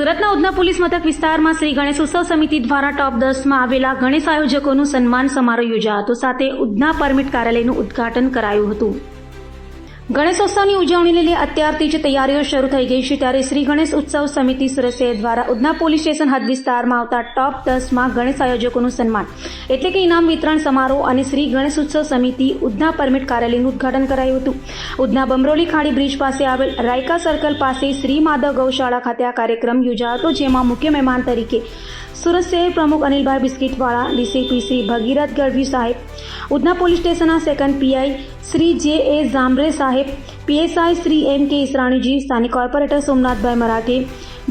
સુરતના ઉધના પોલીસ મથક વિસ્તારમાં શ્રી ગણેશ ઉત્સવ સમિતિ દ્વારા ટોપ દસમાં આવેલા ગણેશ આયોજકોનું સન્માન સમારોહ યોજાયો હતો. સાથે ઉધના પરમિટ કાર્યાલયનું ઉદ્ઘાટન કરાયું હતું. ગણેશોત્સવની ઉજવણીને લઈ અત્યારથી જ તૈયારીઓ શરૂ થઈ ગઈ છે ત્યારે શ્રી ગણેશ ઉત્સવ સમિતિ સુરસે દ્વારા ઉધના પોલીસ સ્ટેશન હદ વિસ્તારમાં આવતા ટોપ દસમાં ગણેશ આયોજકોનું સન્માન. એટલે કે ઇનામ વિતરણ સમારોહ અને શ્રી ગણેશ ઉત્સવ સમિતિ ઉધના પરમિટ કાર્યાલયનું ઉદઘાટન કરાયું હતું. ઉધના બમરોલી ખાડી બ્રિજ પાસે આવેલ રાયકા સર્કલ પાસે શ્રી માધવ ગૌશાળા ખાતે આ કાર્યક્રમ યોજાયો હતો, જેમાં મુખ્ય મહેમાન તરીકે સુરત શહેર પ્રમુખ અનિલભાઈ બિસ્કીટવાળા, ડીસીપી શ્રી ભગીરથ ગઢવી સાહેબ, ઉધના પોલીસ સ્ટેશનના second PI Shri J A Zamre સાહેબ, પીએસઆઈ શ્રી એમ કે ઈસરાણીજી, સ્થાનિક કોર્પોરેટર સોમનાથભાઈ મરાઠે,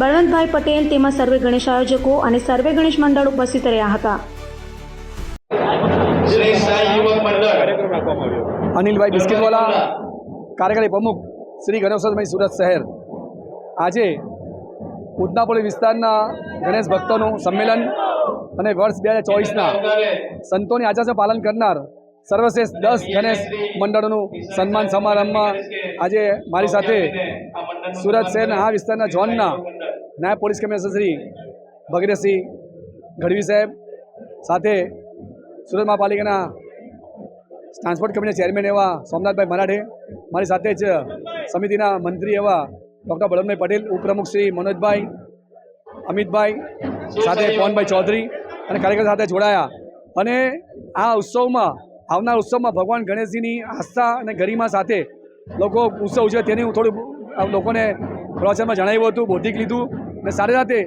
બળવંતભાઈ પટેલ તેમજ સર્વે ગણેશ આયોજકો અને સર્વે ગણેશ મંડળ ઉપસ્થિત રહ્યા હતા. અનિલભાઈ બિસ્કિટવાલા, કાર્યકારી પ્રમુખ શ્રી ગણેશોત્સવમય સુરત શહેર. આજે ઉદનાપોળી વિસ્તારના ગણેશ ભક્તોનું સંમેલન અને વર્ષ બે હજાર ચોવીસના સંતોની આચાર્ય પાલન કરનાર સર્વશ્રેષ્ઠ દસ ગણેશ મંડળોનું સન્માન સમારંભમાં આજે મારી સાથે સુરત શહેરના આ વિસ્તારના ઝોનના નાયબ પોલીસ કમિશનર શ્રી ભગીરથસિંહ ગઢવી સાહેબ સાથે સુરત મહાપાલિકાના ટ્રાન્સપોર્ટ કંપનીના ચેરમેન એવા સોમનાથભાઈ મરાઠે, મારી સાથે જ સમિતિના મંત્રી એવા ડૉક્ટર બળવંતભાઈ પટેલ, ઉપપ્રમુખ શ્રી મનોજભાઈ, અમિતભાઈ, સાથે પવનભાઈ ચૌધરી અને કાર્યકર સાથે જોડાયા. અને આ ઉત્સવમાં આવનાર ઉત્સવમાં ભગવાન ગણેશજીની આસ્થા અને ગરિમા સાથે લોકો ઉત્સવ ઉજવે તેની હું થોડું લોકોને પ્રવચનમાં જણાવ્યું હતું, બૌદ્ધિક લીધું અને સાથે સાથે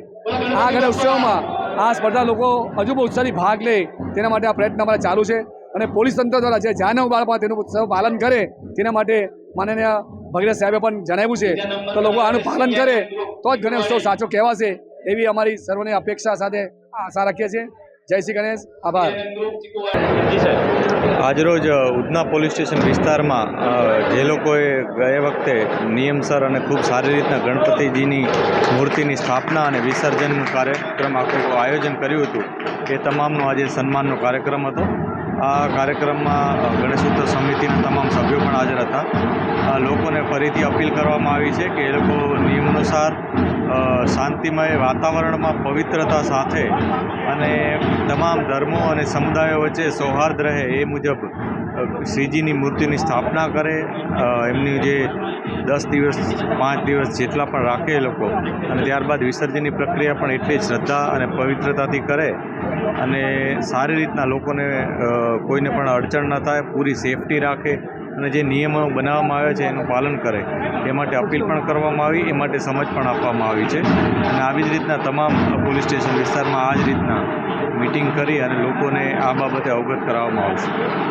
આ ગણેશ ઉત્સવમાં આ સ્પર્ધા લોકો હજુ બહુ ઉત્સાહથી ભાગ લે તેના માટે આ પ્રયત્ન અમારા ચાલુ છે અને પોલીસ તંત્ર દ્વારા જે જાનવ બાળપણ તેનું ઉત્સવ પાલન કરે તેના માટે માનનીય ભગીરથ સાહેબે પણ જણાવ્યું છે. તો લોકો આનું પાલન કરે તો જ ગણેશ ઉત્સવ સાચો કહેવાશે એવી અમારી સર્વની અપેક્ષા સાથે આશા રાખીએ છીએ. જય શ્રી ગણેશ આભાર. આજરોજ ઉધના પોલીસ સ્ટેશન વિસ્તારમાં જે લોકોએ ગયા વખતે નિયમસર અને ખૂબ સારી રીતના ગણપતિજીની મૂર્તિની સ્થાપના અને વિસર્જનનું કાર્યક્રમ આખું આયોજન કર્યું હતું એ તમામનો આજે સન્માનનો કાર્યક્રમ હતો. આ કાર્યક્રમમાં ગણેશોત્સવ ગણેશ ઉત્સવ સમિતિના તમામ સભ્યો પણ હાજર હતા. આ લોકોને ફરીથી અપીલ કરવામાં આવી છે કે એ લોકો નિયમ અનુસાર શાંતિમય વાતાવરણમાં પવિત્રતા સાથે અને તમામ ધર્મો અને સમુદાયો વચ્ચે સૌહાર્દ રહે એ મુજબ શ્રીજીની મૂર્તિની સ્થાપના કરે એમની જે દસ દિવસ, પાંચ દિવસ જેટલા પણ રાખે એ લોકો. અને ત્યારબાદ વિસર્જનની પ્રક્રિયા પણ એટલી શ્રદ્ધા અને પવિત્રતાથી કરે. અને સારી રીતના લોકોને કોઈને પણ અડચણ ન થાય, પૂરી સેફટી રાખે અને જે નિયમો બનાવવામાં આવ્યા છે એનું પાલન કરે. એ માટે અપીલ પણ કરવામાં આવી, એ માટે સમજ પણ આપવામાં આવી છે. અને આવી જ રીતના તમામ પોલીસ સ્ટેશન વિસ્તારમાં આ જ રીતના મિટિંગ કરી અને લોકોને આ બાબતે અવગત કરાવવામાં આવશે.